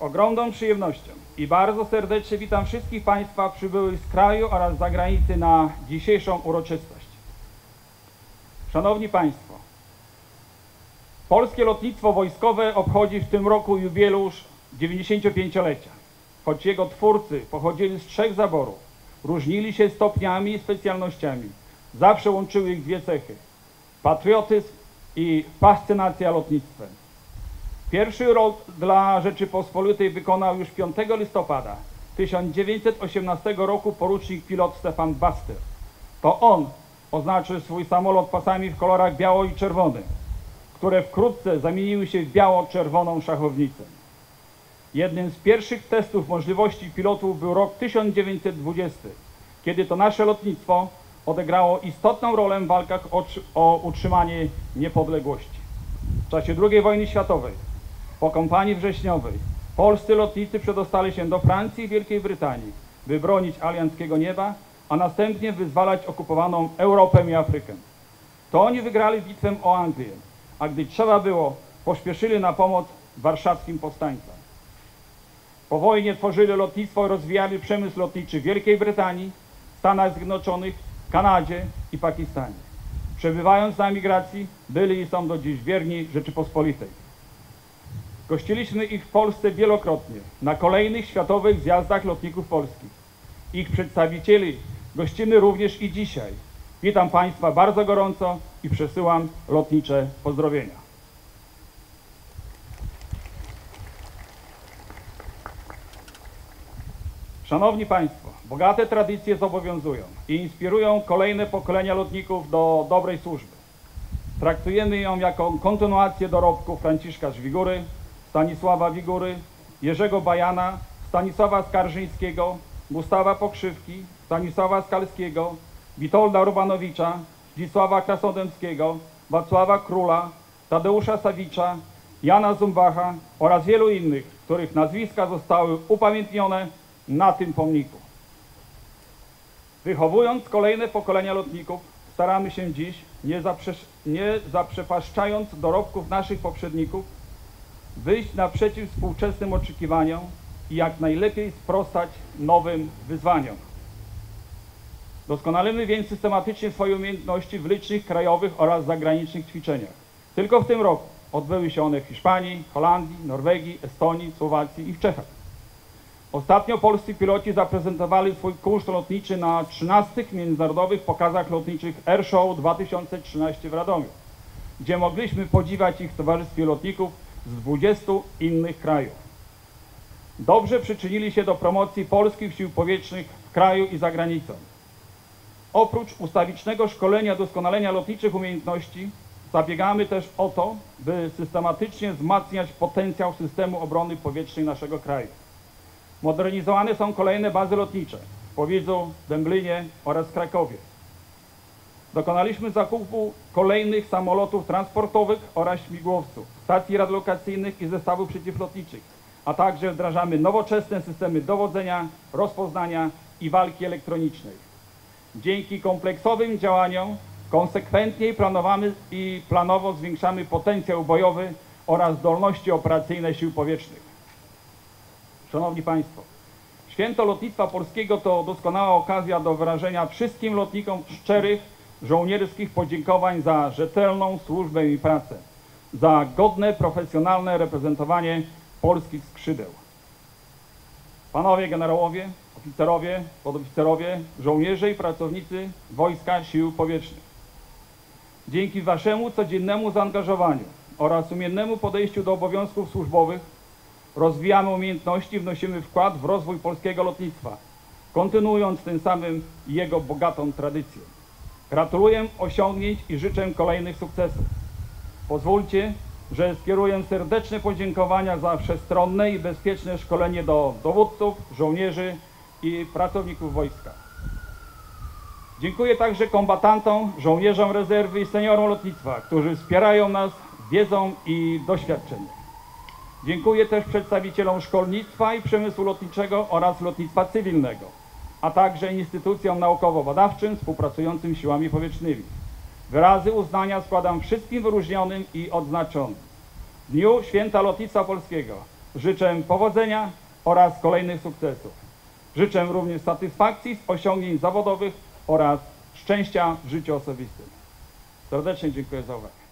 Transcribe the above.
Ogromną przyjemnością i bardzo serdecznie witam wszystkich Państwa przybyłych z kraju oraz zagranicy na dzisiejszą uroczystość. Szanowni Państwo, Polskie Lotnictwo Wojskowe obchodzi w tym roku jubileusz 95-lecia. Choć jego twórcy pochodzili z trzech zaborów, różnili się stopniami i specjalnościami, zawsze łączyły ich dwie cechy – patriotyzm i fascynacja lotnictwem. Pierwszy rok dla Rzeczypospolitej wykonał już 5 listopada 1918 roku porucznik pilot Stefan Baster. To on oznaczył swój samolot pasami w kolorach biało i czerwony, które wkrótce zamieniły się w biało-czerwoną szachownicę. Jednym z pierwszych testów możliwości pilotów był rok 1920, kiedy to nasze lotnictwo odegrało istotną rolę w walkach o utrzymanie niepodległości. W czasie II wojny światowej, po kampanii wrześniowej, polscy lotnicy przedostali się do Francji i Wielkiej Brytanii, by bronić alianckiego nieba, a następnie wyzwalać okupowaną Europę i Afrykę. To oni wygrali bitwę o Anglię, a gdy trzeba było, pośpieszyli na pomoc warszawskim powstańcom. Po wojnie tworzyli lotnictwo i rozwijali przemysł lotniczy w Wielkiej Brytanii, Stanach Zjednoczonych, Kanadzie i Pakistanie. Przebywając na emigracji, byli i są do dziś wierni Rzeczypospolitej. Gościliśmy ich w Polsce wielokrotnie, na kolejnych światowych zjazdach lotników polskich. Ich przedstawicieli gościmy również i dzisiaj. Witam Państwa bardzo gorąco i przesyłam lotnicze pozdrowienia. Szanowni Państwo, bogate tradycje zobowiązują i inspirują kolejne pokolenia lotników do dobrej służby. Traktujemy ją jako kontynuację dorobków Franciszka Żwigury, Stanisława Wigury, Jerzego Bajana, Stanisława Skarżyńskiego, Gustawa Pokrzywki, Stanisława Skalskiego, Witolda Urbanowicza, Zdzisława Krasnodębskiego, Wacława Króla, Tadeusza Sawicza, Jana Zumbacha oraz wielu innych, których nazwiska zostały upamiętnione na tym pomniku. Wychowując kolejne pokolenia lotników, staramy się dziś, nie, zaprze- nie zaprzepaszczając dorobków naszych poprzedników, wyjść naprzeciw współczesnym oczekiwaniom i jak najlepiej sprostać nowym wyzwaniom. Doskonalimy więc systematycznie swoje umiejętności w licznych krajowych oraz zagranicznych ćwiczeniach. Tylko w tym roku odbyły się one w Hiszpanii, Holandii, Norwegii, Estonii, Słowacji i w Czechach. Ostatnio polscy piloci zaprezentowali swój kurs lotniczy na 13 międzynarodowych pokazach lotniczych Airshow 2013 w Radomiu, gdzie mogliśmy podziwiać ich towarzystwie lotników z 20 innych krajów. Dobrze przyczynili się do promocji polskich sił powietrznych w kraju i za granicą. Oprócz ustawicznego szkolenia doskonalenia lotniczych umiejętności, zabiegamy też o to, by systematycznie wzmacniać potencjał systemu obrony powietrznej naszego kraju. Modernizowane są kolejne bazy lotnicze w Powidzu, Dęblinie oraz Krakowie. Dokonaliśmy zakupu kolejnych samolotów transportowych oraz śmigłowców, stacji radiolokacyjnych i zestawów przeciwlotniczych, a także wdrażamy nowoczesne systemy dowodzenia, rozpoznania i walki elektronicznej. Dzięki kompleksowym działaniom konsekwentnie planowamy i planowo zwiększamy potencjał bojowy oraz zdolności operacyjne sił powietrznych. Szanowni Państwo, Święto Lotnictwa Polskiego to doskonała okazja do wyrażenia wszystkim lotnikom szczerych, żołnierskich podziękowań za rzetelną służbę i pracę, za godne, profesjonalne reprezentowanie polskich skrzydeł. Panowie generałowie, oficerowie, podoficerowie, żołnierze i pracownicy Wojska Sił Powietrznych. Dzięki Waszemu codziennemu zaangażowaniu oraz umiennemu podejściu do obowiązków służbowych rozwijamy umiejętności wnosimy wkład w rozwój polskiego lotnictwa, kontynuując tym samym jego bogatą tradycję. Gratuluję osiągnięć i życzę kolejnych sukcesów. Pozwólcie, że skieruję serdeczne podziękowania za wszechstronne i bezpieczne szkolenie do dowódców, żołnierzy i pracowników wojska. Dziękuję także kombatantom, żołnierzom rezerwy i seniorom lotnictwa, którzy wspierają nas wiedzą i doświadczeniem. Dziękuję też przedstawicielom szkolnictwa i przemysłu lotniczego oraz lotnictwa cywilnego, a także instytucjom naukowo-badawczym współpracującym siłami powietrznymi. Wyrazy uznania składam wszystkim wyróżnionym i odznaczonym. W dniu Święta Lotnictwa Polskiego życzę powodzenia oraz kolejnych sukcesów. Życzę również satysfakcji z osiągnięć zawodowych oraz szczęścia w życiu osobistym. Serdecznie dziękuję za uwagę.